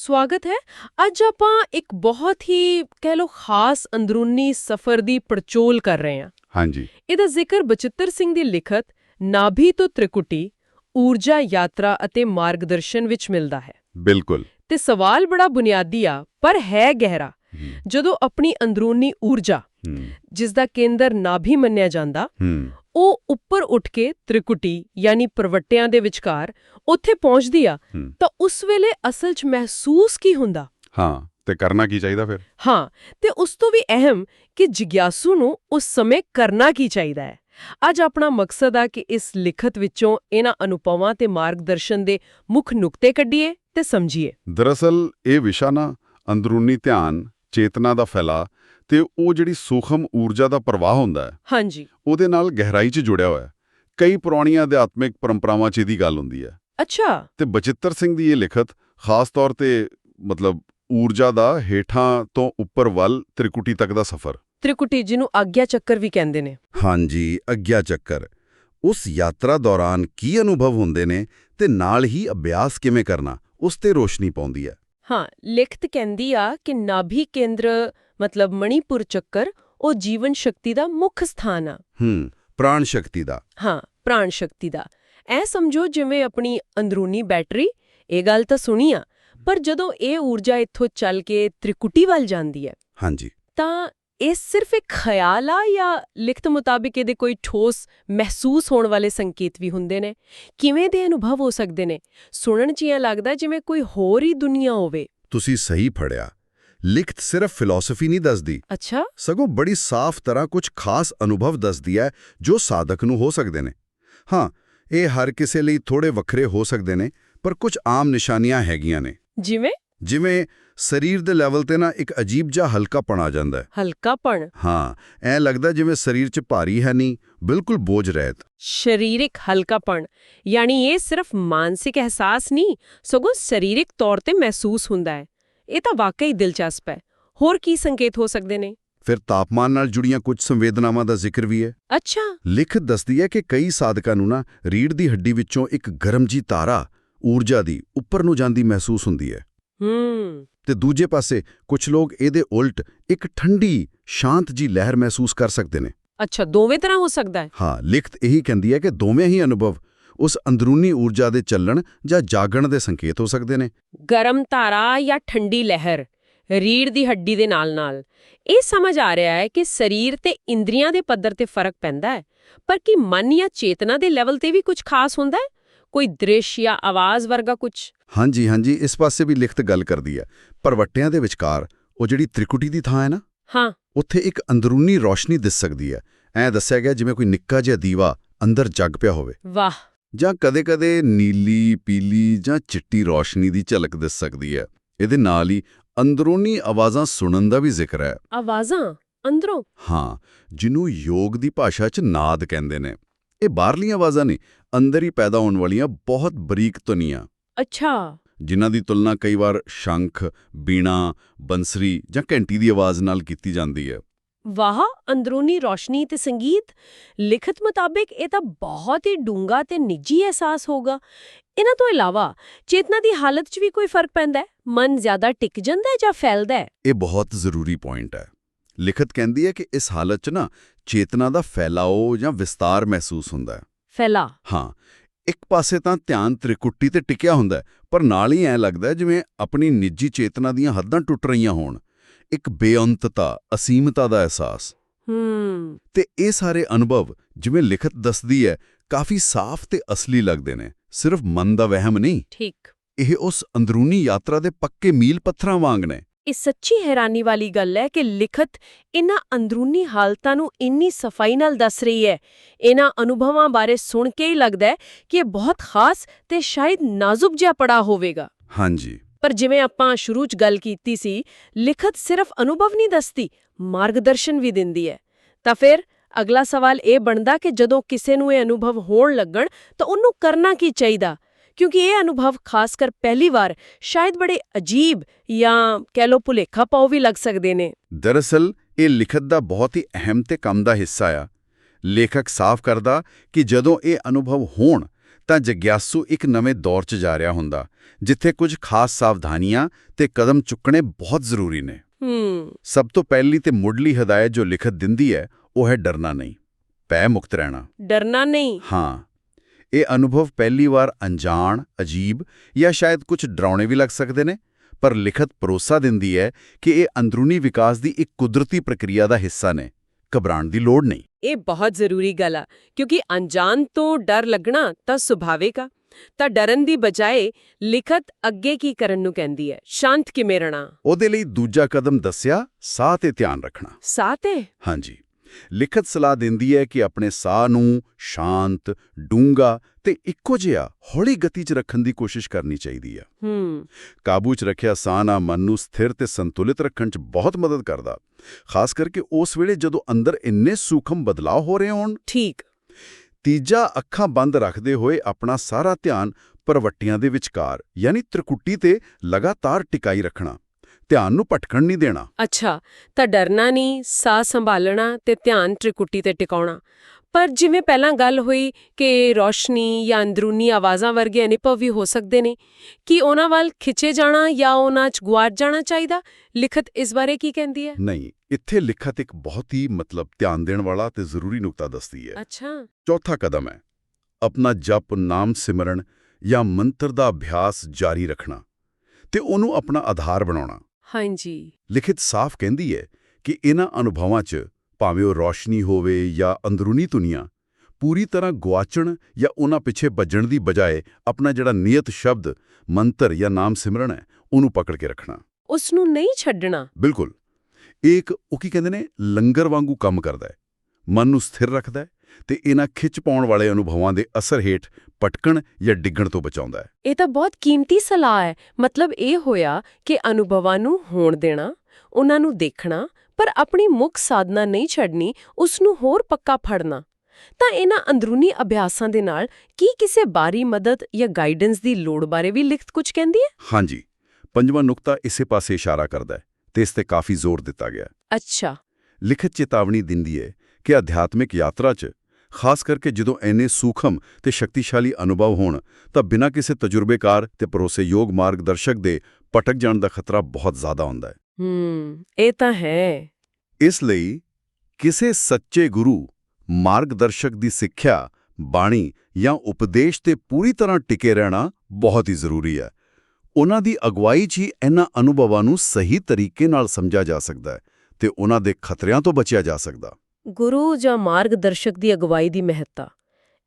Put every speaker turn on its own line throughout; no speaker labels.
ਸਵਾਗਤ ਹੈ। ਅੱਜ ਆਪਾਂ ਇੱਕ ਬਹੁਤ ਹੀ ਕਹਿ ਲਓ ਖਾਸ ਅੰਦਰੂਨੀ ਸਫ਼ਰ ਦੀ ਪੜਚੋਲ ਕਰ ਰਹੇ ਹਾਂ।
ਹਾਂਜੀ।
ਇਹਦਾ ਜ਼ਿਕਰ ਬਚਿੱਤਰ ਸਿੰਘ ਦੀ ਲਿਖਤ ਨਾਭੀ ਤੋਂ ਤ੍ਰਿਕੁਟੀ ਊਰਜਾ ਯਾਤਰਾ ਅਤੇ ਮਾਰਗਦਰਸ਼ਨ ਵਿੱਚ ਮਿਲਦਾ ਹੈ।
ਬਿਲਕੁਲ।
ਤੇ ਸਵਾਲ ਬੜਾ ਬੁਨਿਆਦੀ ਆ ਪਰ ਹੈ ਗਹਿਰਾ। ਜਦੋਂ ਆਪਣੀ ਅੰਦਰੂਨੀ ਊਰਜਾ ਜਿਸ ਦਾ ਕੇਂਦਰ ਨਾਭੀ ਮੰਨਿਆ ਜਾਂਦਾ ਉਹ ਉੱਪਰ ਉੱਠ ਕੇ ਤ੍ਰਿਕੁਟੀ ਯਾਨੀ ਪ੍ਰਵੱਟਿਆਂ ਦੇ ਵਿਚਕਾਰ ਉੱਥੇ ਪਹੁੰਚਦੀ ਆ। ਤਾਂ ਉਸ ਵੇਲੇ ਅਸਲ 'ਚ ਮਹਿਸੂਸ ਕੀ ਹੁੰਦਾ?
ਹਾਂ ਤੇ ਕਰਨਾ ਕੀ ਚਾਹੀਦਾ ਫਿਰ?
ਹਾਂ ਤੇ ਉਸ ਤੋਂ ਵੀ ਅਹਿਮ ਕਿ ਜਿਗਿਆਸੂ ਨੂੰ ਉਸ ਸਮੇਂ ਕਰਨਾ ਕੀ ਚਾਹੀਦਾ ਹੈ। ਅੱਜ ਆਪਣਾ ਮਕਸਦ ਆ ਕਿ ਇਸ ਲਿਖਤ ਵਿੱਚੋਂ ਇਹਨਾਂ ਅਨੁਭਵਾਂ ਤੇ ਮਾਰਗਦਰਸ਼ਨ ਦੇ ਮੁੱਖ ਨੁਕਤੇ ਕੱਢੀਏ ਤੇ ਸਮਝੀਏ।
ਦਰਅਸਲ ਇਹ ਵਿਸ਼ਾ ਨਾ ਅੰਦਰੂਨੀ ਧਿਆਨ ਚੇਤਨਾ ਦਾ ਫੈਲਾ ਤੇ ਉਹ ਜਿਹੜੀ ਸੂਖਮ ਊਰਜਾ ਦਾ ਪ੍ਰਵਾਹ ਹੁੰਦਾ ਹੈ
ਹਾਂਜੀ।
ਉਹਦੇ ਨਾਲ ਗਹਿਰਾਈ 'ਚ ਜੁੜਿਆ ਹੋਇਆ ਹੈ। ਕਈ ਪੁਰਾਣੀਆਂ ਅਧਿਆਤਮਿਕ ਪਰੰਪਰਾਵਾਂ 'ਚ ਇਹਦੀ ਗੱਲ ਹੁੰਦੀ ਹੈ।
ਅੱਛਾ।
ਤੇ ਬਚਿੱਤਰ ਸਿੰਘ ਦੀ ਇਹ ਲਿਖਤ ਖਾਸ ਤੌਰ ਤੇ ਮਤਲਬ ਊਰਜਾ ਦਾ ਹੇਠਾਂ ਤੋਂ ਉੱਪਰ ਵੱਲ ਤ੍ਰਿਕੁਟੀ ਤੱਕ ਦਾ ਸਫ਼ਰ।
ਤ੍ਰਿਕੁਟੀ ਜਿਹਨੂੰ ਆਗਿਆ ਚੱਕਰ ਵੀ ਕਹਿੰਦੇ ਨੇ।
ਹਾਂਜੀ ਅਗਿਆ ਚੱਕਰ। ਉਸ ਯਾਤਰਾ ਦੌਰਾਨ ਕੀ ਅਨੁਭਵ ਹੁੰਦੇ ਨੇ ਤੇ ਨਾਲ ਹੀ ਅਭਿਆਸ ਕਿਵੇਂ ਕਰਨਾ ਉਸ ਤੇ ਰੋਸ਼ਨੀ ਪਾਉਂਦੀ ਹੈ।
ਹਾਂ ਲਿਖਤ ਕਹਿੰਦੀ ਆ ਕਿ ਨਾਭੀ ਕੇਂਦਰ ਮਤਲਬ ਮਣੀਪੁਰ ਚੱਕਰ ਉਹ ਜੀਵਨ ਸ਼ਕਤੀ ਦਾ ਮੁੱਖ ਸਥਾਨ ਆ।
ਹੂੰ ਪ੍ਰਾਣ ਸ਼ਕਤੀ ਦਾ।
ਹਾਂ ਪ੍ਰਾਣ ਸ਼ਕਤੀ ਦਾ। ਐ ਸਮਝੋ ਜਿਵੇਂ ਆਪਣੀ ਅੰਦਰੂਨੀ ਬੈਟਰੀ ਇਹ ਗੱਲ ਤਾਂ ਸੁਣੀ ਆ ਪਰ ਜਦੋਂ ਇਹ ਊਰਜਾ ਇੱਥੋਂ ਚੱਲ ਕੇ ਤ੍ਰਿਕੁਟੀ ਵੱਲ ਜਾਂਦੀ ਹੈ
ਹਾਂਜੀ।
ਤਾਂ ਇਹ ਸਿਰਫ ਇੱਕ ਖਿਆਲ ਆ ਜਾਂ ਲਿਖਤ ਮੁਤਾਬਿਕ ਇਹਦੇ ਕੋਈ ਠੋਸ ਮਹਿਸੂਸ ਹੋਣ ਵਾਲੇ ਸੰਕੇਤ ਵੀ ਹੁੰਦੇ ਨੇ? ਕਿਵੇਂ ਦੇ ਅਨੁਭਵ ਹੋ ਸਕਦੇ ਨੇ? ਸੁਣਨ 'ਚ ਇਹ ਲੱਗਦਾ ਜਿਵੇਂ ਕੋਈ ਹੋਰ ਹੀ ਦੁਨੀਆ ਹੋਵੇ।
ਤੁਸੀਂ ਸਹੀ ਫੜਿਆ। ਲਿਖਤ ਸਿਰਫ ਫਿਲਾਸਫੀ ਨਹੀਂ ਦੱਸਦੀ।
ਅੱਛਾ।
ਸਗੋਂ ਬੜੀ ਸਾਫ਼ ਤਰ੍ਹਾਂ ਕੁਝ ਖਾਸ ਅਨੁਭਵ ਦੱਸਦੀ ਹੈ ਜੋ ਸਾਧਕ ਨੂੰ ਹੋ ਸਕਦੇ ਨੇ। ਹਾਂ ਇਹ ਹਰ ਕਿਸੇ ਲਈ ਥੋੜੇ ਵੱਖਰੇ ਹੋ ਸਕਦੇ ਨੇ ਪਰ ਕੁਝ ਆਮ ਨਿਸ਼ਾਨੀਆਂ ਹੈਗੀਆਂ ਨੇ।
ਜਿਵੇਂ?
ਜਿਵੇਂ ਸਰੀਰ ਦੇ ਲੈਵਲ ਤੇ ਨਾ ਇੱਕ ਅਜੀਬ ਜਿਹਾ ਹਲਕਾਪਣ ਆ ਜਾਂਦਾ ਹੈ।
ਹਲਕਾਪਣ?
ਹਾਂ ਐ ਲੱਗਦਾ ਜਿਵੇਂ ਸਰੀਰ 'ਚ ਭਾਰੀ ਹੈ ਨਹੀਂ ਬਿਲਕੁਲ ਬੋਝ ਰਹਿਤ।
ਸਰੀਰਿਕ ਹਲਕਾਪਣ ਯਾਨੀ ਇਹ ਸਿਰਫ ਮਾਨਸਿਕ ਅਹਿਸਾਸ ਨਹੀਂ ਸਗੋਂ ਸਰੀਰਿਕ ਤੌਰ ਤੇ ਮਹਿਸੂਸ ਹੁੰਦਾ ਹੈ। ਇਹ ਤਾਂ ਵਾਕਈ ਦਿਲਚਸਪ ਹੈ। ਹੋਰ ਕੀ ਸੰਕੇਤ ਹੋ ਸਕਦੇ ਨੇ?
ਫਿਰ ਤਾਪਮਾਨ ਨਾਲ ਜੁੜੀਆਂ ਕੁਝ ਸੰਵੇਦਨਾਵਾਂ ਦਾ ਜ਼ਿਕਰ ਵੀ ਹੈ।
ਅੱਛਾ।
ਲਿਖਤ ਦੱਸਦੀ ਹੈ ਕਿ ਕਈ ਸਾਧਕਾਂ ਨੂੰ ਨਾ ਰੀੜ ਦੀ ਹੱਡੀ ਵਿੱਚੋਂ ਇੱਕ ਗਰਮ ਜੀ ਤਾਰਾ ਊਰਜਾ ਦੀ ਉੱਪਰ ਨੂੰ ਜਾਂਦੀ ਮਹਿਸੂਸ ਹੁੰਦੀ ਹੈ।
ਹੂੰ।
ਤੇ ਦੂਜੇ ਪਾਸੇ ਕੁਝ ਲੋਕ ਇਹਦੇ ਉਲਟ ਇੱਕ ਠੰਡੀ ਸ਼ਾਂਤ ਜੀ ਲਹਿਰ ਮਹਿਸੂਸ ਕਰ ਸਕਦੇ ਨੇ।
ਅੱਛਾ ਦੋਵੇਂ ਤਰ੍ਹਾਂ ਹੋ ਸਕਦਾ ਹੈ।
ਹਾਂ ਲਿਖਤ ਇਹੀ ਕਹਿੰਦੀ ਹੈ ਕਿ ਦੋਵੇਂ ਹੀ ਅਨੁਭਵ ਉਸ ਅੰਦਰੂਨੀ ਊਰਜਾ ਦੇ ਚੱਲਣ ਜਾਂ ਜਾਗਣ ਦੇ ਸੰਕੇਤ ਹੋ ਸਕਦੇ ਨੇ।
ਗਰਮ ਧਾਰਾ ਜਾਂ ਠੰਡੀ ਲਹਿਰ ਰੀੜ ਦੀ ਹੱਡੀ ਦੇ ਨਾਲ-ਨਾਲ। ਇਹ ਸਮਝ ਆ ਰਿਹਾ ਹੈ ਕਿ ਸਰੀਰ ਤੇ ਇੰਦਰੀਆਂ ਦੇ ਪੱਧਰ ਤੇ ਫ਼ਰਕ ਪੈਂਦਾ ਹੈ ਪਰ ਕੀ ਮਨ ਜਾਂ ਚੇਤਨਾ ਦੇ ਲੈਵਲ ਤੇ ਵੀ ਕੁਝ ਖਾਸ ਹੁੰਦਾ ਹੈ? ਕੋਈ ਦ੍ਰਿਸ਼ ਜਾਂ ਆਵਾਜ਼ ਵਰਗਾ ਕੁਝ?
ਹਾਂਜੀ ਹਾਂਜੀ ਇਸ ਪਾਸੇ ਵੀ ਲਿਖਤ ਗੱਲ ਕਰਦੀ ਹੈ। ਪਰਵੱਟਿਆਂ ਦੇ ਵਿਚਕਾਰ ਉਹ ਜਿਹੜੀ ਤ੍ਰਿਕੁਟੀ ਦੀ ਥਾਂ ਹੈ ਨਾ?
ਹਾਂ।
ਉੱਥੇ ਇੱਕ ਅੰਦਰੂਨੀ ਰੋਸ਼ਨੀ ਦਿਸ ਸਕਦੀ ਹੈ। ਐਂ ਦੱਸਿਆ ਗਿਆ ਜਿਵੇਂ ਕੋਈ ਨਿੱਕਾ ਜਿਹਾ ਦੀਵਾ ਅੰਦਰ ਜਗ ਪਿਆ ਹੋਵੇ।
ਵਾਹ!
ਜਾਂ ਕਦੇ-ਕਦੇ ਨੀਲੀ ਪੀਲੀ ਜਾਂ ਚਿੱਟੀ ਰੋਸ਼ਨੀ ਦੀ ਝਲਕ ਦਿਸ ਸਕਦੀ ਹੈ। ਇਹਦੇ ਨਾਲ ਹੀ ਅੰਦਰੂਨੀ ਆਵਾਜ਼ਾਂ ਸੁਣਨ ਦਾ ਵੀ ਜ਼ਿਕਰ ਹੈ।
ਆਵਾਜ਼ਾਂ? ਅੰਦਰੋਂ?
ਹਾਂ ਜਿਹਨੂੰ ਯੋਗ ਦੀ ਭਾਸ਼ਾ 'ਚ ਨਾਦ ਕਹਿੰਦੇ ਨੇ। ਇਹ ਬਾਹਰਲੀਆਂ ਆਵਾਜ਼ਾਂ ਨਹੀਂ ਅੰਦਰ ਹੀ ਪੈਦਾ ਹੋਣ ਵਾਲੀਆਂ ਬਹੁਤ ਬਰੀਕ ਧੁਨੀਆਂ।
ਅੱਛਾ।
ਜਿਨ੍ਹਾਂ ਦੀ ਤੁਲਨਾ ਕਈ ਵਾਰ ਸ਼ੰਖ, ਬੀਣਾ, ਬੰਸਰੀ ਜਾਂ ਘੰਟੀ ਦੀ ਆਵਾਜ਼ ਨਾਲ ਕੀਤੀ ਜਾਂਦੀ ਹੈ।
ਵਾਹ ਅੰਦਰੂਨੀ ਰੋਸ਼ਨੀ ਤੇ ਸੰਗੀਤ ਲਿਖਤ ਮੁਤਾਬਿਕ ਇਹ ਤਾਂ ਬਹੁਤ ਹੀ ਡੂੰਗਾ ਤੇ ਨਿੱਜੀ ਅਹਿਸਾਸ ਹੋਗਾ ਇਹਨਾਂ ਤੋਂ ਇਲਾਵਾ ਚੇਤਨਾ ਦੀ ਹਾਲਤ 'ਚ ਵੀ ਕੋਈ ਫ਼ਰਕ ਪੈਂਦਾ ਹੈ? ਮਨ ਜ਼ਿਆਦਾ ਟਿਕ ਜਾਂਦਾ ਹੈ ਜਾਂ ਫੈਲਦਾ ਹੈ?
ਇਹ ਬਹੁਤ ਜ਼ਰੂਰੀ ਪੁਆਇੰਟ ਹੈ। ਲਿਖਤ ਕਹਿੰਦੀ ਹੈ ਕਿ ਇਸ ਹਾਲਤ 'ਚ ਨਾ ਚੇਤਨਾ ਦਾ ਫੈਲਾਓ ਜਾਂ ਵਿਸਤਾਰ ਮਹਿਸੂਸ ਹੁੰਦਾ ਹੈ।
ਫੈਲਾ।
ਹਾਂ ਇੱਕ ਪਾਸੇ ਤਾਂ ਧਿਆਨ ਤ੍ਰਿਕੁੱਟੀ ਤੇ ਟਿਕਿਆ ਹੁੰਦਾ ਪਰ ਨਾਲ ਹੀ ਐ ਲੱਗਦਾ ਜਿਵੇਂ ਆਪਣੀ ਨਿੱਜੀ ਚੇਤਨਾ ਦੀਆਂ ਹੱਦਾਂ ਟੁੱਟ ਰਹੀਆਂ ਹੋਣ। ਇੱਕ ਬੇਅੰਤਤਾ ਅਸੀਮਤਾ ਦਾ ਅਹਿਸਾਸ।
ਹੂੰ।
ਤੇ ਇਹ ਸਾਰੇ ਅਨੁਭਵ ਜਿਵੇਂ ਲਿਖਤ ਦੱਸਦੀ ਹੈ ਕਾਫੀ ਸਾਫ਼ ਤੇ ਅਸਲੀ ਲੱਗਦੇ ਨੇ ਸਿਰਫ ਮਨ ਦਾ ਵਹਿਮ ਨਹੀਂ।
ਠੀਕ।
ਇਹ ਉਸ ਅੰਦਰੂਨੀ ਯਾਤਰਾ ਦੇ ਪੱਕੇ ਮੀਲ ਪੱਥਰਾਂ ਵਾਂਗ ਨੇ।
ਇਹ ਸੱਚੀ ਹੈਰਾਨੀ ਵਾਲੀ ਗੱਲ ਹੈ ਕਿ ਲਿਖਤ ਇਹਨਾਂ ਅੰਦਰੂਨੀ ਹਾਲਤਾਂ ਨੂੰ ਇੰਨੀ ਸਫ਼ਾਈ ਨਾਲ ਦੱਸ ਰਹੀ ਹੈ। ਇਹਨਾਂ ਅਨੁਭਵਾਂ ਬਾਰੇ ਸੁਣ ਕੇ ਹੀ ਲੱਗਦਾ ਹੈ ਕਿ ਇਹ ਬਹੁਤ ਖਾਸ ਤੇ ਸ਼ਾਇਦ ਨਾਜ਼ੁਕ ਜਿਹਾ ਪੜਾ ਹੋਵੇਗਾ।
ਹਾਂਜੀ।
ਪਰ ਜਿਵੇਂ ਆਪਾਂ ਸ਼ੁਰੂ 'ਚ ਗੱਲ ਕੀਤੀ ਸੀ, ਲਿਖਤ ਸਿਰਫ ਅਨੁਭਵ ਨਹੀਂ ਦੱਸਦੀ, ਮਾਰਗਦਰਸ਼ਨ ਵੀ ਦਿੰਦੀ ਹੈ। ਤਾਂ ਫਿਰ ਅਗਲਾ ਸਵਾਲ ਇਹ ਬਣਦਾ ਕਿ ਜਦੋਂ ਕਿਸੇ ਨੂੰ ਇਹ ਅਨੁਭਵ ਹੋਣ ਲੱਗਣ, ਤਾਂ ਉਹਨੂੰ ਕਰਨਾ ਕੀ ਚਾਹੀਦਾ? ਕਿਉਂਕਿ ਇਹ ਅਨੁਭਵ ਖਾਸ ਕਰ ਪਹਿਲੀ ਵਾਰ ਸ਼ਾਇਦ ਬੜੇ ਅਜੀਬ ਜਾਂ ਕਹਿ ਲੋ ਭੁਲੇਖਾ ਪਾਉ ਵੀ ਲੱਗ ਸਕਦੇ ਨੇ।
ਦਰਅਸਲ, ਇਹ ਲਿਖਤ ਦਾ ਬਹੁਤ ਹੀ ਅਹਿਮ ਤੇ ਕੰਮ ਦਾ ਹਿੱਸਾ ਆ। ਲੇਖਕ ਸਾਫ਼ ਕਰਦਾ ਕਿ ਜਦੋਂ ਇਹ ਅਨੁਭਵ ਹੋਣ ਤਾਂ ਜਗਿਆਸੂ ਇੱਕ ਨਵੇਂ ਦੌਰ 'ਚ ਜਾ ਰਿਹਾ ਹੁੰਦਾ ਜਿੱਥੇ ਕੁਝ ਖਾਸ ਸਾਵਧਾਨੀਆਂ ਤੇ ਕਦਮ ਚੁੱਕਣੇ ਬਹੁਤ ਜ਼ਰੂਰੀ ਨੇ।
ਹੂੰ।
ਸਭ ਤੋਂ ਪਹਿਲੀ ਤੇ ਮੁੱਢਲੀ ਹਦਾਇਤ ਜੋ ਲਿਖਤ ਦਿੰਦੀ ਹੈ ਉਹ ਹੈ ਡਰਨਾ ਨਹੀਂ ਪੈ ਮੁਕਤ ਰਹਿਣਾ।
ਡਰਨਾ ਨਹੀਂ?
ਹਾਂ। ਇਹ ਅਨੁਭਵ ਪਹਿਲੀ ਵਾਰ ਅਣਜਾਣ ਅਜੀਬ ਜਾਂ ਸ਼ਾਇਦ ਕੁਝ ਡਰਾਉਣੇ ਵੀ ਲੱਗ ਸਕਦੇ ਨੇ ਪਰ ਲਿਖਤ ਭਰੋਸਾ ਦਿੰਦੀ ਹੈ ਕਿ ਇਹ ਅੰਦਰੂਨੀ ਵਿਕਾਸ ਦੀ ਇੱਕ ਕੁਦਰਤੀ ਪ੍ਰਕਿਰਿਆ ਦਾ ਹਿੱਸਾ ਨੇ। ਘਬਰਾਉਣ ਦੀ ਲੋੜ ਨਹੀਂ।
ਇਹ ਬਹੁਤ ਜ਼ਰੂਰੀ ਗੱਲ ਆ ਕਿਉਂਕਿ ਅਣਜਾਣ ਤੋਂ ਡਰ ਲੱਗਣਾ ਤਾਂ ਸੁਭਾਵਿਕ ਆ। ਤਾਂ ਡਰਨ ਦੀ ਬਜਾਏ ਲਿਖਤ ਅੱਗੇ ਕੀ ਕਰਨ ਨੂੰ ਕਹਿੰਦੀ ਹੈ ਸ਼ਾਂਤ ਕਿਵੇਂ ਰਹਿਣਾ?
ਉਹਦੇ ਲਈ ਦੂਜਾ ਕਦਮ ਦੱਸਿਆ ਸਾਹ ਤੇ ਧਿਆਨ ਰੱਖਣਾ।
ਸਾਹ ਤੇ?
ਹਾਂਜੀ। ਲਿਖਤ ਸਲਾਹ ਦਿੰਦੀ ਹੈ ਕਿ ਆਪਣੇ ਸਾਹ ਨੂੰ ਸ਼ਾਂਤ ਡੂੰਗਾ ਤੇ ਇੱਕੋ ਜਿਹਾ ਹੌਲੀ ਗਤੀ 'ਚ ਰੱਖਣ ਦੀ ਕੋਸ਼ਿਸ਼ ਕਰਨੀ ਚਾਹੀਦੀ ਹੈ
ਹੂੰ।
ਕਾਬੂ 'ਚ ਰੱਖਿਆ ਸਾਹ ਨਾ ਮਨ ਨੂੰ ਸਥਿਰ ਤੇ ਸੰਤੁਲਿਤ ਰੱਖਣ 'ਚ ਬਹੁਤ ਮਦਦ ਕਰਦਾ ਖਾਸ ਕਰਕੇ ਉਸ ਵੇਲੇ ਜਦੋਂ ਅੰਦਰ ਇੰਨੇ ਸੂਖਮ ਬਦਲਾਅ ਹੋ ਰਹੇ ਹੋਣ।
ਠੀਕ।
ਤੀਜਾ ਅੱਖਾਂ ਬੰਦ ਰੱਖਦੇ ਹੋਏ ਆਪਣਾ ਸਾਰਾ ਧਿਆਨ ਪਰਵੱਟੀਆਂ ਦੇ ਵਿਚਕਾਰ ਯਾਨੀ ਤ੍ਰਿਕੁੱਟੀ ਤੇ ਲਗਾਤਾਰ ਟਿਕਾਈ ਰੱਖਣਾ ਧਿਆਨ ਨੂੰ ਭਟਕਣ ਨਹੀਂ ਦੇਣਾ।
ਅੱਛਾ ਤਾਂ ਡਰਨਾ ਨਹੀਂ ਸਾਹ ਸੰਭਾਲਣਾ ਤੇ ਧਿਆਨ ਤ੍ਰਿਕੁੱਟੀ ਤੇ ਟਿਕਾਉਣਾ। ਪਰ ਜਿਵੇਂ ਪਹਿਲਾਂ ਗੱਲ ਹੋਈ ਕਿ ਰੋਸ਼ਨੀ ਜਾਂ ਅੰਦਰੂਨੀ ਆਵਾਜ਼ਾਂ ਵਰਗੇ ਅਨੁਭਵ ਵੀ ਹੋ ਸਕਦੇ ਨੇ ਕੀ ਉਹਨਾਂ ਵੱਲ ਖਿੱਚੇ ਜਾਣਾ ਜਾਂ ਉਹਨਾਂ 'ਚ ਗੁਆਚ ਜਾਣਾ ਚਾਹੀਦਾ? ਲਿਖਤ ਇਸ ਬਾਰੇ ਕੀ ਕਹਿੰਦੀ ਹੈ?
ਨਹੀਂ ਇੱਥੇ ਲਿਖਤ ਇੱਕ ਬਹੁਤ ਹੀ ਮਤਲਬ ਧਿਆਨ ਦੇਣ ਵਾਲਾ ਤੇ ਜ਼ਰੂਰੀ ਨੁਕਤਾ ਦੱਸਦੀ ਹੈ।
ਅੱਛਾ।
ਚੌਥਾ ਕਦਮ ਹੈ ਆਪਣਾ ਜਪ ਨਾਮ ਸਿਮਰਨ ਜਾਂ ਮੰਤਰ ਦਾ ਅਭਿਆਸ ਜਾਰੀ ਰੱਖਣਾ ਤੇ ਉਹਨੂੰ ਆਪਣਾ ਆਧਾਰ ਬਣਾਉਣਾ।
ਹਾਂਜੀ।
ਲਿਖਿਤ ਸਾਫ਼ ਕਹਿੰਦੀ ਹੈ ਕਿ ਇਹਨਾਂ ਅਨੁਭਵਾਂ 'ਚ ਭਾਵੇਂ ਉਹ ਰੌਸ਼ਨੀ ਹੋਵੇ ਜਾਂ ਅੰਦਰੂਨੀ ਦੁਨੀਆ ਪੂਰੀ ਤਰ੍ਹਾਂ ਗੁਆਚਣ ਜਾਂ ਉਹਨਾਂ ਪਿੱਛੇ ਭੱਜਣ ਦੀ ਬਜਾਏ ਆਪਣਾ ਜਿਹੜਾ ਨਿਯਤ ਸ਼ਬਦ ਮੰਤਰ ਜਾਂ ਨਾਮ ਸਿਮਰਨ ਹੈ ਉਹਨੂੰ ਪਕੜ ਕੇ ਰੱਖਣਾ।
ਉਸ ਨੂੰ ਨਹੀਂ ਛੱਡਣਾ।
ਬਿਲਕੁਲ। ਇੱਕ ਉਹ ਕੀ ਕਹਿੰਦੇ ਨੇ ਲੰਗਰ ਵਾਂਗੂ ਕੰਮ ਕਰਦਾ ਹੈ। ਮਨ ਨੂੰ ਸਥਿਰ ਰੱਖਦਾ ਹੈ ਤੇ ਇਹਨਾਂ ਖਿੱਚ ਪਾਉਣ ਵਾਲੇ ਅਨੁਭਵਾਂ ਦੇ ਅਸਰ ਹੇਠ ਪਟਕਣ ਜਾਂ ਡਿੱਗਣ ਤੋਂ ਬਚਾਉਂਦਾ ਹੈ।
ਇਹ ਤਾਂ ਬਹੁਤ ਕੀਮਤੀ ਸਲਾਹ ਹੈ। ਮਤਲਬ ਇਹ ਹੋਇਆ ਕਿ ਅਨੁਭਵਾਂ ਨੂੰ ਹੋਣ ਦੇਣਾ ਉਹਨਾਂ ਨੂੰ ਦੇਖਣਾ ਪਰ ਆਪਣੀ ਮੁੱਖ ਸਾਧਨਾ ਨਹੀਂ ਛੱਡਣੀ ਉਸ ਨੂੰ ਹੋਰ ਪੱਕਾ ਫੜਨਾ। ਤਾਂ ਇਹਨਾਂ ਅੰਦਰੂਨੀ ਅਭਿਆਸਾਂ ਦੇ ਨਾਲ ਕੀ ਕਿਸੇ ਬਾਰੀ ਮਦਦ ਜਾਂ ਗਾਈਡੈਂਸ ਦੀ ਲੋੜ ਬਾਰੇ ਵੀ ਲਿਖਤ ਕੁਝ ਕਹਿੰਦੀ ਹੈ?
ਹਾਂਜੀ। ਪੰਜਵਾਂ ਨੁਕਤਾ ਇਸੇ ਪਾਸੇ ਇਸ਼ਾਰਾ ਕਰਦਾ ਹੈ ਤੇ ਇਸ ਤੇ ਕਾਫੀ ਜ਼ੋਰ ਦਿੱਤਾ ਗਿਆ।
ਅੱਛਾ।
ਲਿਖਤ ਚੇਤਾਵਨੀ ਦਿੰਦੀ ਹੈ ਕਿ ਅਧਿਆਤਮਿਕ ਯਾਤਰਾ 'ਚ ਖਾਸ ਕਰਕੇ ਜਦੋਂ ਐਨੇ ਸੂਖਮ ਤੇ ਸ਼ਕਤੀਸ਼ਾਲੀ ਅਨੁਭਵ ਹੋਣ ਤਾਂ ਬਿਨਾਂ ਕਿਸੇ ਤਜਰਬੇਕਾਰ ਤੇ ਭਰੋਸੇਯੋਗ ਮਾਰਗਦਰਸ਼ਕ ਦੇ ਪਟਕ ਜਾਣ ਦਾ ਖਤਰਾ ਬਹੁਤ ਜ਼ਿਆਦਾ ਹੁੰਦਾ ਹੈ।
ਹੂੰ ਇਹ ਤਾਂ ਹੈ।
ਇਸ ਲਈ ਕਿਸੇ ਸੱਚੇ ਗੁਰੂ ਮਾਰਗਦਰਸ਼ਕ ਦੀ ਸਿੱਖਿਆ ਬਾਣੀ ਜਾਂ ਉਪਦੇਸ਼ ਤੇ ਪੂਰੀ ਤਰ੍ਹਾਂ ਟਿਕੇ ਰਹਿਣਾ ਬਹੁਤ ਹੀ ਜ਼ਰੂਰੀ ਹੈ। ਉਹਨਾਂ ਦੀ ਅਗਵਾਈ 'ਚ ਹੀ ਇਹਨਾਂ ਅਨੁਭਵਾਂ ਨੂੰ ਸਹੀ ਤਰੀਕੇ ਨਾਲ ਸਮਝਿਆ ਜਾ ਸਕਦਾ ਹੈ ਤੇ ਉਹਨਾਂ ਦੇ ਖਤਰਿਆਂ ਤੋਂ ਬਚਿਆ ਜਾ ਸਕਦਾ।
ਗੁਰੂ ਜਾਂ ਮਾਰਗਦਰਸ਼ਕ ਦੀ ਅਗਵਾਈ ਦੀ ਮਹੱਤਤਾ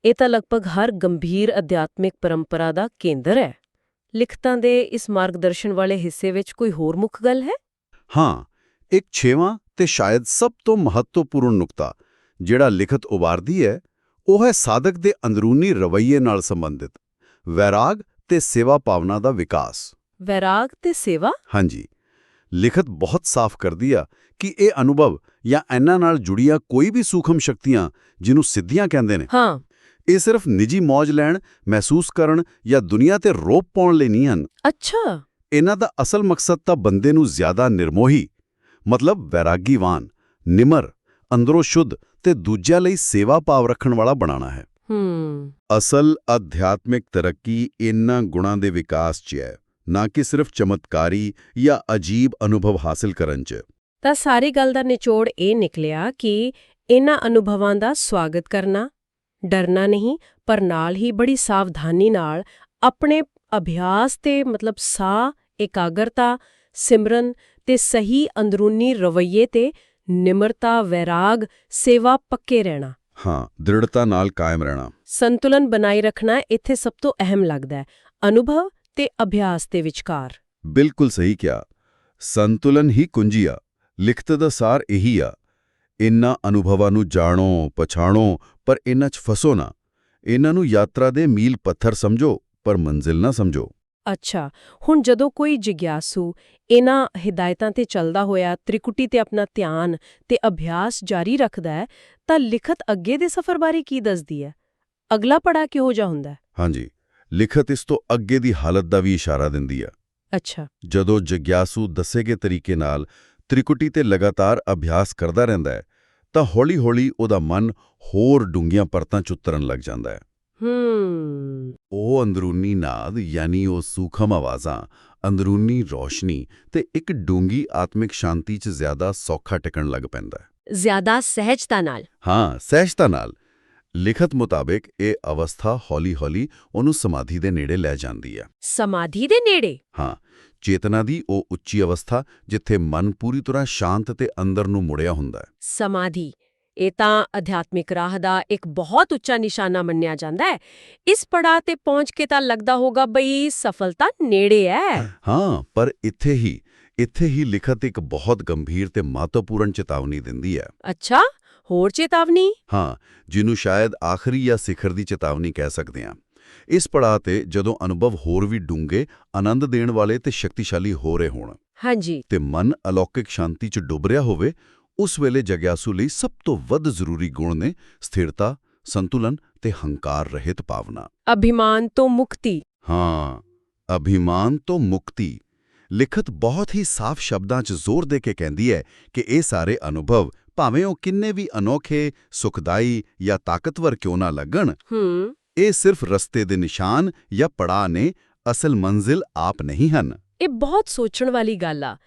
ਇਹ ਤਾਂ ਲਗਭਗ ਹਰ ਗੰਭੀਰ ਅਧਿਆਤਮਿਕ ਪਰੰਪਰਾ ਦਾ ਕੇਂਦਰ ਹੈ। ਲਿਖਤਾਂ ਦੇ ਇਸ ਮਾਰਗਦਰਸ਼ਨ ਵਾਲੇ ਹਿੱਸੇ ਵਿੱਚ ਕੋਈ ਹੋਰ ਮੁੱਖ ਗੱਲ ਹੈ?
ਹਾਂ ਇੱਕ ਛੇਵਾਂ ਤੇ ਸ਼ਾਇਦ ਸਭ ਤੋਂ ਮਹੱਤਵਪੂਰਨ ਨੁਕਤਾ ਜਿਹੜਾ ਲਿਖਤ ਉਭਾਰਦੀ ਹੈ ਉਹ ਹੈ ਸਾਧਕ ਦੇ ਅੰਦਰੂਨੀ ਰਵੱਈਏ ਨਾਲ ਸੰਬੰਧਿਤ ਵੈਰਾਗ ਤੇ ਸੇਵਾ ਭਾਵਨਾ ਦਾ ਵਿਕਾਸ।
ਵੈਰਾਗ ਤੇ ਸੇਵਾ?
ਹਾਂਜੀ। ਲਿਖਤ ਬਹੁਤ ਸਾਫ਼ ਕਰਦੀ ਆ ਕਿ ਇਹ ਅਨੁਭਵ ਜਾਂ ਇਹਨਾਂ ਨਾਲ ਜੁੜੀਆਂ ਕੋਈ ਵੀ ਸੂਖਮ ਸ਼ਕਤੀਆਂ ਜਿਹਨੂੰ ਸਿੱਧੀਆਂ ਕਹਿੰਦੇ ਨੇ।
ਹਾਂ।
ਇਹ ਸਿਰਫ ਨਿੱਜੀ ਮौज ਲੈਣ ਮਹਿਸੂਸ ਕਰਨ ਜਾਂ ਦੁਨੀਆ ਤੇ ਰੋਪ ਪਾਉਣ ਲਈ ਨਹੀਂ ਹਨ।
ਅੱਛਾ।
ਇਹਨਾਂ ਦਾ ਅਸਲ ਮਕਸਦ ਤਾਂ ਬੰਦੇ ਨੂੰ ਜ਼ਿਆਦਾ ਨਿਰਮੋਹੀ ਮਤਲਬ ਵੈਰਾਗੀਵਾਨ ਨਿਮਰ ਅੰਦਰੋਂ ਸ਼ੁੱਧ ਤੇ ਦੂਜਿਆਂ ਲਈ ਸੇਵਾ ਭਾਵ ਰੱਖਣ ਵਾਲਾ ਬਣਾਉਣਾ ਹੈ। ਅਸਲ ਅਧਿਆਤਮਿਕ ਤਰੱਕੀ ਇਨ੍ਹਾਂ ਗੁਣਾਂ ਦੇ ਵਿਕਾਸ 'ਚ ਹੈ ਨਾ ਕਿ ਸਿਰਫ ਚਮਤਕਾਰੀ ਜਾਂ ਅਜੀਬ ਅਨੁਭਵ ਹਾਸਲ ਕਰਨ 'ਚ।
ਤਾਂ ਸਾਰੀ ਗੱਲ ਦਾ ਨਿਚੋੜ ਇਹ ਨਿਕਲਿਆ ਕਿ ਇਹਨਾਂ ਅਨੁਭਵਾਂ ਦਾ ਸਵਾਗਤ ਕਰਨਾ ਡਰਨਾ ਨਹੀਂ ਪਰ ਨਾਲ ਹੀ ਬੜੀ ਸਾਵਧਾਨੀ ਨਾਲ ਆਪਣੇ ਅਭਿਆਸ ਤੇ ਮਤਲਬ ਸਾਹ ਇਕਾਗਰਤਾ ਸਿਮਰਨ ਤੇ ਸਹੀ ਅੰਦਰੂਨੀ ਰਵੱਈਏ ਤੇ ਨਿਮਰਤਾ ਵੈਰਾਗ ਸੇਵਾ ਪੱਕੇ ਰਹਿਣਾ।
ਹਾਂ ਦ੍ਰਿੜਤਾ ਨਾਲ ਕਾਇਮ ਰਹਿਣਾ।
ਸੰਤੁਲਨ ਬਣਾਈ ਰੱਖਣਾ ਇੱਥੇ ਸਭ ਤੋਂ ਅਹਿਮ ਲੱਗਦਾ ਹੈ। ਅਨੁਭਵ ਤੇ ਅਭਿਆਸ ਦੇ ਵਿਚਕਾਰ।
ਬਿਲਕੁਲ ਸਹੀ ਕਿਹਾ। ਸੰਤੁਲਨ ਹੀ ਕੁੰਜੀ ਆ। ਲਿਖਤ ਦਾ ਸਾਰ ਇਹੀ ਆ। ਇਨ੍ਹਾਂ ਅਨੁਭਵਾਂ ਨੂੰ ਜਾਣੋ ਪਛਾਣੋ ਪਰ ਇਨ੍ਹਾਂ 'ਚ ਫਸੋ ਨਾ। ਇਨ੍ਹਾਂ ਨੂੰ ਯਾਤਰਾ ਦੇ ਮੀਲ ਪੱਥਰ ਸਮਝੋ ਪਰ ਮੰਜ਼ਿਲ ਨਾ ਸਮਝੋ।
ਅੱਛਾ ਹੁਣ ਜਦੋਂ ਕੋਈ ਜਿਗਿਆਸੂ ਇਹਨਾਂ ਹਿਦਾਇਤਾਂ ਤੇ ਚੱਲਦਾ ਹੋਇਆ ਤ੍ਰਿਕੁਟੀ ਤੇ ਆਪਣਾ ਧਿਆਨ ਤੇ ਅਭਿਆਸ ਜਾਰੀ ਰੱਖਦਾ ਹੈ ਤਾਂ ਲਿਖਤ ਅੱਗੇ ਦੇ ਸਫ਼ਰ ਬਾਰੇ ਕੀ ਦੱਸਦੀ ਹੈ? ਅਗਲਾ ਪੜਾ ਕਿਹੋ ਜਿਹਾ ਹੁੰਦਾ ਹੈ?
ਹਾਂਜੀ ਲਿਖਤ ਇਸ ਤੋਂ ਅੱਗੇ ਦੀ ਹਾਲਤ ਦਾ ਵੀ ਇਸ਼ਾਰਾ ਦਿੰਦੀ ਆ
ਅੱਛਾ।
ਜਦੋਂ ਜਗਿਆਸੂ ਦੱਸੇ ਗਏ ਤਰੀਕੇ ਨਾਲ ਤ੍ਰਿਕੁਟੀ ਤੇ ਲਗਾਤਾਰ ਅਭਿਆਸ ਕਰਦਾ ਰਹਿੰਦਾ ਹੈ ਤਾਂ ਹੌਲੀ-ਹੌਲੀ ਉਹਦਾ ਮਨ ਹੋਰ ਡੂੰਘੀਆਂ ਪਰਤਾਂ 'ਚ ਉਤਰਨ ਲੱਗ ਜਾਂਦਾ ਹੂੰ। ਉਹ ਅੰਦਰੂਨੀ ਨਾਦ ਯਾਨੀ ਉਹ ਸੂਖਮ ਆਵਾਜ਼ਾਂ ਅੰਦਰੂਨੀ ਰੋਸ਼ਨੀ ਤੇ ਇੱਕ ਡੂੰਗੀ ਆਤਮਿਕ ਸ਼ਾਂਤੀ 'ਚ ਜ਼ਿਆਦਾ ਸੌਖਾ ਟਿਕਣ ਲੱਗ ਪੈਂਦਾ ਹੈ।
ਜ਼ਿਆਦਾ ਸਹਿਜਤਾ ਨਾਲ।
ਹਾਂ ਸਹਿਜਤਾ ਨਾਲ। ਲਿਖਤ ਮੁਤਾਬਕ ਇਹ ਅਵਸਥਾ ਹੌਲੀ-ਹੌਲੀ ਉਹਨੂੰ ਸਮਾਧੀ ਦੇ ਨੇੜੇ ਲੈ ਜਾਂਦੀ ਹੈ।
ਸਮਾਧੀ ਦੇ ਨੇੜੇ?
ਹਾਂ ਚੇਤਨਾ ਦੀ ਉਹ ਉੱਚੀ ਅਵਸਥਾ ਜਿੱਥੇ ਮਨ ਪੂਰੀ ਤਰ੍ਹਾਂ ਸ਼ਾਂਤ ਤੇ ਅੰਦਰ ਨੂੰ ਮੁੜਿਆ ਹੁੰਦਾ ਹੈ।
ਸਮਾਧੀ। ਇਹ ਤਾਂ ਅਧਿਆਤਮਿਕ ਰਾਹ ਦਾ ਇੱਕ ਬਹੁਤ ਉੱਚਾ ਨਿਸ਼ਾਨਾ ਮੰਨਿਆ ਜਾਂਦਾ ਹੈ। ਇਸ ਪੜਾਅ ਤੇ ਪਹੁੰਚ ਕੇ ਤਾਂ ਲੱਗਦਾ ਹੋਗਾ ਬਈ ਸਫਲਤਾ ਨੇੜੇ ਹੈ
ਹਾਂ ਪਰ ਇੱਥੇ ਹੀ ਇੱਥੇ ਹੀ ਲਿਖਤ ਇੱਕ ਬਹੁਤ ਗੰਭੀਰ ਤੇ ਮਹੱਤਵਪੂਰਨ ਚੇਤਾਵਨੀ ਦਿੰਦੀ ਹੈ
ਅੱਛਾ ਹੋਰ ਚੇਤਾਵਨੀ?
ਹਾਂ ਜਿਹਨੂੰ ਸ਼ਾਇਦ ਆਖਰੀ ਜਾਂ ਸਿਖਰ ਦੀ ਚੇਤਾਵਨੀ ਕਹਿ ਸਕਦੇ ਹਾਂ ਇਸ ਪੜਾਅ ਤੇ ਜਦੋਂ ਅਨੁਭਵ ਹੋਰ ਵੀ ਡੂੰਘੇ ਆਨੰਦ ਦੇਣ ਵਾਲੇ ਤੇ ਸ਼ਕਤੀਸ਼ਾਲੀ ਹੋ ਰਹੇ ਹੋਣ
ਹਾਂਜੀ।
ਤੇ ਮਨ ਅਲੌਕਿਕ ਸ਼ਾਂਤੀ 'ਚ ਡੁੱਬ ਰਿਹਾ ਹੋਵੇ ਉਸ ਵੇਲੇ ਜਗਿਆਸੂ ਲਈ ਸਭ ਤੋਂ ਵੱਧ ਜ਼ਰੂਰੀ ਗੁਣ ਨੇ ਸਥਿਰਤਾ ਸੰਤੁਲਨ ਤੇ ਹੰਕਾਰ ਰਹਿਤ ਭਾਵਨਾ।
ਅਭਿਮਾਨ ਤੋਂ ਮੁਕਤੀ।
ਹਾਂ ਅਭਿਮਾਨ ਤੋਂ ਮੁਕਤੀ। ਲਿਖਤ ਬਹੁਤ ਹੀ ਸਾਫ਼ ਸ਼ਬਦਾਂ 'ਚ ਜ਼ੋਰ ਦੇ ਕੇ ਕਹਿੰਦੀ ਹੈ ਕਿ ਇਹ ਸਾਰੇ ਅਨੁਭਵ ਭਾਵੇਂ ਉਹ ਕਿੰਨੇ ਵੀ ਅਨੋਖੇ ਸੁਖਦਾਈ ਜਾਂ ਤਾਕਤਵਰ ਕਿਉਂ ਨਾ ਲੱਗਣ ਇਹ ਸਿਰਫ ਰਸਤੇ ਦੇ ਨਿਸ਼ਾਨ ਜਾਂ ਪੜਾਅ ਨੇ ਅਸਲ ਮੰਜ਼ਿਲ ਆਪ ਨਹੀਂ ਹਨ।
ਇਹ ਬਹੁਤ ਸੋਚਣ ਵਾਲੀ ਗੱਲ ਆ।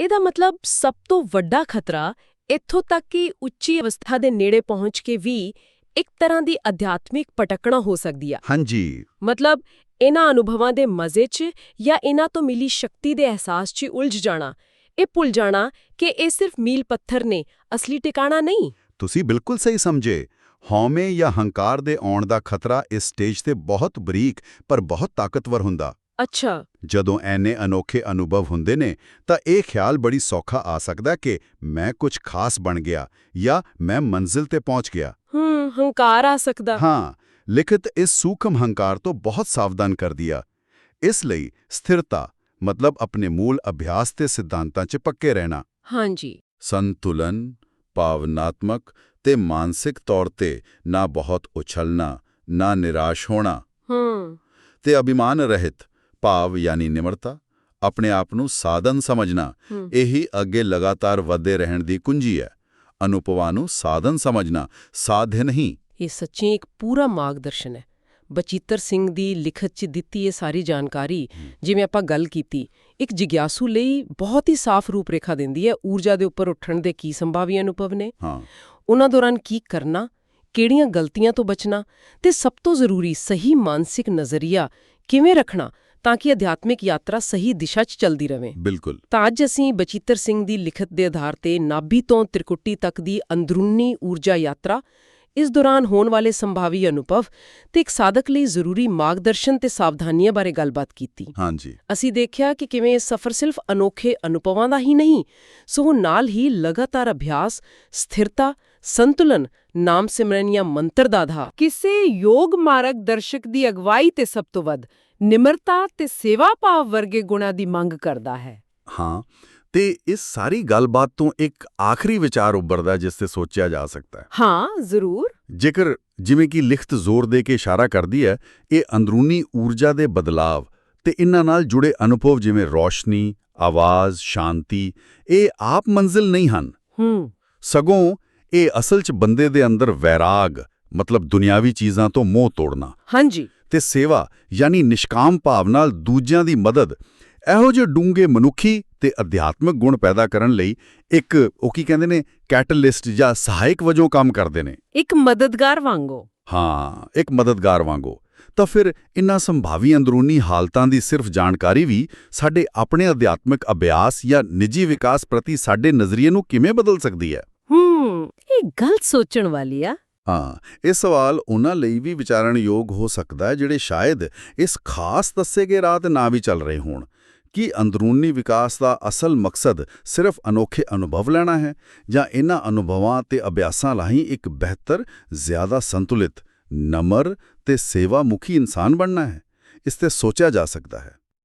ਇਹਦਾ ਮਤਲਬ ਸਭ ਤੋਂ ਵੱਡਾ ਖਤਰਾ ਇੱਥੋਂ ਤੱਕ ਕਿ ਉੱਚੀ ਅਵਸਥਾ ਦੇ ਨੇੜੇ ਪਹੁੰਚ ਕੇ ਵੀ ਇੱਕ ਤਰ੍ਹਾਂ ਦੀ ਅਧਿਆਤਮਿਕ ਪਟਕਣਾ ਹੋ ਸਕਦੀ ਆ।
ਹਾਂਜੀ।
ਮਤਲਬ ਇਹਨਾਂ ਅਨੁਭਵਾਂ ਦੇ ਮਜ਼ੇ 'ਚ ਜਾਂ ਇਹਨਾਂ ਤੋਂ ਮਿਲੀ ਸ਼ਕਤੀ ਦੇ ਅਹਿਸਾਸ 'ਚ ਉਲਝ ਜਾਣਾ। ਇਹ ਭੁੱਲ ਜਾਣਾ ਕਿ ਇਹ ਸਿਰਫ ਮੀਲ ਪੱਥਰ ਨੇ ਅਸਲੀ ਟਿਕਾਣਾ ਨਹੀਂ।
ਤੁਸੀਂ ਬਿਲਕੁਲ ਸਹੀ ਸਮਝੇ। ਹਉਮੈ ਜਾਂ ਹੰਕਾਰ ਦੇ ਆਉਣ ਦਾ ਖਤਰਾ ਇਸ ਸਟੇਜ ਤੇ ਬਹੁਤ ਬਰੀਕ ਪਰ ਬਹੁਤ ਤਾਕਤਵਰ ਹੁੰਦਾ।
ਅੱਛਾ।
ਜਦੋਂ ਐਨੇ ਅਨੋਖੇ ਅਨੁਭਵ ਹੁੰਦੇ ਨੇ ਤਾਂ ਇਹ ਖਿਆਲ ਬੜੀ ਸੌਖਾ ਆ ਸਕਦਾ ਕਿ ਮੈਂ ਕੁਝ ਖਾਸ ਬਣ ਗਿਆ ਜਾਂ ਮੈਂ ਮੰਜ਼ਿਲ ਤੇ ਪਹੁੰਚ ਗਿਆ।
ਹੂੰ ਹੰਕਾਰ ਆ ਸਕਦਾ।
ਹਾਂ ਲਿਖਤ ਇਸ ਸੂਖਮ ਹੰਕਾਰ ਤੋਂ ਬਹੁਤ ਸਾਵਧਾਨ ਕਰ ਦਿਆ ਇਸ ਲਈ ਸਥਿਰਤਾ ਮਤਲਬ ਆਪਣੇ ਮੂਲ ਅਭਿਆਸ ਤੇ ਸਿਧਾਂਤਾਂ 'ਚ ਪੱਕੇ ਰਹਿਣਾ।
ਹਾਂਜੀ।
ਸੰਤੁਲਨ ਭਾਵਨਾਤਮਕ ਤੇ ਮਾਨਸਿਕ ਤੌਰ ਤੇ ਨਾ ਬਹੁਤ ਉਛਲਣਾ ਨਾ ਨਿਰਾਸ਼ ਹੋਣਾ।
ਹੂੰ।
ਤੇ ਅਭਿਮਾਨ ਰਹਿਤ ਭਾਵ ਯਾਨੀ ਨਿਮਰਤਾ ਆਪਣੇ ਆਪ ਨੂੰ ਸਾਧਨ ਸਮਝਣਾ। ਇਹੀ ਅੱਗੇ ਲਗਾਤਾਰ ਵਧਦੇ ਰਹਿਣ ਦੀ ਕੁੰਜੀ ਹੈ। ਅਨੁਭਵਾਂ ਨੂੰ ਸਾਧਨ ਸਮਝਣਾ ਸਾਧਿ ਨਹੀਂ
ਇਹ ਸੱਚੀ ਇੱਕ ਪੂਰਾ ਮਾਰਗਦਰਸ਼ਨ ਹੈ। ਬਚਿੱਤਰ ਸਿੰਘ ਦੀ ਲਿਖਤ 'ਚ ਦਿੱਤੀ ਇਹ ਸਾਰੀ ਜਾਣਕਾਰੀ ਜਿਵੇਂ ਆਪਾਂ ਗੱਲ ਕੀਤੀ ਇੱਕ ਜਿਗਿਆਸੂ ਲਈ ਬਹੁਤ ਹੀ ਸਾਫ਼ ਰੂਪਰੇਖਾ ਦਿੰਦੀ ਹੈ ਊਰਜਾ ਦੇ ਉੱਪਰ ਉੱਠਣ ਦੇ ਕੀ ਸੰਭਾਵੀ ਅਨੁਭਵ ਨੇ।
ਹਾਂ।
ਉਹਨਾਂ ਦੌਰਾਨ ਕੀ ਕਰਨਾ ਕਿਹੜੀਆਂ ਗਲਤੀਆਂ ਤੋਂ ਬਚਣਾ ਤੇ ਸਭ ਤੋਂ ਜ਼ਰੂਰੀ ਸਹੀ ਮਾਨਸਿਕ ਨਜ਼ਰੀਆ ਕਿਵੇਂ ਰੱਖਣਾ ਤਾਂ ਕਿ ਅਧਿਆਤਮਿਕ ਯਾਤਰਾ ਸਹੀ ਦਿਸ਼ਾ 'ਚ ਚੱਲਦੀ ਰਹੇ
ਬਿਲਕੁਲ।
ਤਾਂ ਅੱਜ ਅਸੀਂ ਬਚਿੱਤਰ ਸਿੰਘ ਦੀ ਲਿਖਤ ਦੇ ਆਧਾਰ ਤੇ ਨਾਭੀ ਤੋਂ ਤ੍ਰਿਕੁਟੀ ਤੱਕ ਦੀ ਅੰਦਰੂਨੀ ਊਰਜਾ ਯਾਤਰਾ ਇਸ ਦੌਰਾਨ ਹੋਣ ਵਾਲੇ ਸੰਭਾਵੀ ਅਨੁਭਵ ਤੇ ਇੱਕ ਸਾਧਕ ਲਈ ਜ਼ਰੂਰੀ ਮਾਰਗਦਰਸ਼ਨ ਤੇ ਸਾਵਧਾਨੀਆਂ ਬਾਰੇ ਗੱਲਬਾਤ ਕੀਤੀ।
ਹਾਂਜੀ।
ਅਸੀਂ ਦੇਖਿਆ ਕਿ ਕਿਵੇਂ ਇਹ ਸਫ਼ਰ ਸਿਰਫ ਅਨੋਖੇ ਅਨੁਭਵਾਂ ਦਾ ਹੀ ਨਹੀਂ ਸੋ ਨਾਲ ਹੀ ਲਗਾਤਾਰ ਅਭਿਆਸ ਸਥਿਰਤਾ ਸੰਤੁਲਨ ਨਾਮ ਸਿਮਰਨ ਜਾਂ ਮੰਤਰ ਦਾ ਆਧਾਰ। ਕਿਸੇ ਯੋਗ ਮਾਰਗਦਰਸ਼ਕ ਦੀ ਅਗਵਾਈ ਤੇ ਸਭ ਤੋਂ ਵੱਧ ਨਿਮਰਤਾ ਤੇ ਸੇਵਾ ਭਾਵ ਵਰਗੇ ਗੁਣਾਂ ਦੀ ਮੰਗ ਕਰਦਾ ਹੈ।
ਹਾਂ ਤੇ ਇਸ ਸਾਰੀ ਗੱਲਬਾਤ ਤੋਂ ਇੱਕ ਆਖਰੀ ਵਿਚਾਰ ਉੱਭਰਦਾ ਜਿਸ ਤੇ ਸੋਚਿਆ ਜਾ ਸਕਦਾ ਹੈ।
ਹਾਂ ਜ਼ਰੂਰ।
ਜੇਕਰ ਜਿਵੇਂ ਕਿ ਲਿਖਤ ਜ਼ੋਰ ਦੇ ਕੇ ਇਸ਼ਾਰਾ ਕਰਦੀ ਹੈ ਇਹ ਅੰਦਰੂਨੀ ਊਰਜਾ ਦੇ ਬਦਲਾਵ ਤੇ ਇਹਨਾਂ ਨਾਲ ਜੁੜੇ ਅਨੁਭਵ ਜਿਵੇਂ ਰੋਸ਼ਨੀ ਆਵਾਜ਼ ਸ਼ਾਂਤੀ ਇਹ ਆਪ ਮੰਜ਼ਿਲ ਨਹੀਂ ਹਨ।
ਹੂੰ।
ਸਗੋਂ ਇਹ ਅਸਲ 'ਚ ਬੰਦੇ ਦੇ ਅੰਦਰ ਵੈਰਾਗ ਮਤਲਬ ਦੁਨਿਆਵੀ ਚੀਜ਼ਾਂ ਤੋਂ ਮੋਹ ਤੋੜਨਾ।
ਹਾਂਜੀ।
ਤੇ ਸੇਵਾ ਯਾਨੀ ਨਿਸ਼ਕਾਮ ਭਾਵ ਨਾਲ ਦੂਜਿਆਂ ਦੀ ਮਦਦ ਇਹੋ ਜਿਹੇ ਡੂੰਘੇ ਮਨੁੱਖੀ ਤੇ ਅਧਿਆਤਮਿਕ ਗੁਣ ਪੈਦਾ ਕਰਨ ਲਈ ਇੱਕ ਉਹ ਕੀ ਕਹਿੰਦੇ ਨੇ ਕੈਟਲਿਸਟ ਜਾਂ ਸਹਾਇਕ ਵਜੋਂ ਕੰਮ ਕਰਦੇ ਨੇ।
ਇੱਕ ਮਦਦਗਾਰ ਵਾਂਗੋ।
ਹਾਂ ਇੱਕ ਮਦਦਗਾਰ ਵਾਂਗੋ। ਤਾਂ ਫਿਰ ਇਨ੍ਹਾਂ ਸੰਭਾਵੀ ਅੰਦਰੂਨੀ ਹਾਲਤਾਂ ਦੀ ਸਿਰਫ ਜਾਣਕਾਰੀ ਵੀ ਸਾਡੇ ਆਪਣੇ ਅਧਿਆਤਮਿਕ ਅਭਿਆਸ ਜਾਂ ਨਿੱਜੀ ਵਿਕਾਸ ਪ੍ਰਤੀ ਸਾਡੇ ਨਜ਼ਰੀਏ ਨੂੰ ਕਿਵੇਂ ਬਦਲ ਸਕਦੀ ਹੈ?
ਹੂੰ, ਇਹ ਗੱਲ ਸੋਚਣ ਵਾਲੀ ਆ।
ਹਾਂ, ਇਹ ਸਵਾਲ ਉਹਨਾਂ ਲਈ ਵੀ ਵਿਚਾਰਨ ਯੋਗ ਹੋ ਸਕਦਾ ਹੈ, ਜਿਹੜੇ ਸ਼ਾਇਦ ਇਸ ਖਾਸ ਦੱਸੇ ਗਏ ਰਾਹ ਤੇ ਨਾ ਵੀ ਚੱਲ ਰਹੇ ਹੋਣ। ਕਿ ਅੰਦਰੂਨੀ ਵਿਕਾਸ ਦਾ ਅਸਲ ਮਕਸਦ ਸਿਰਫ ਅਨੋਖੇ ਅਨੁਭਵ ਲੈਣਾ ਹੈ, ਜਾਂ ਇਹਨਾਂ ਅਨੁਭਵਾਂ ਤੇ ਅਭਿਆਸਾਂ ਰਾਹੀਂ ਇੱਕ ਬਿਹਤਰ, ਜ਼ਿਆਦਾ ਸੰਤੁਲਿਤ, ਨਮਰ ਤੇ ਸੇਵਾ ਮੁਖੀ ਇਨਸਾਨ ਬਣਨਾ ਹੈ? ਇਸ ਤੇ ਸੋਚਿਆ ਜਾ ਸਕਦਾ ਹੈ।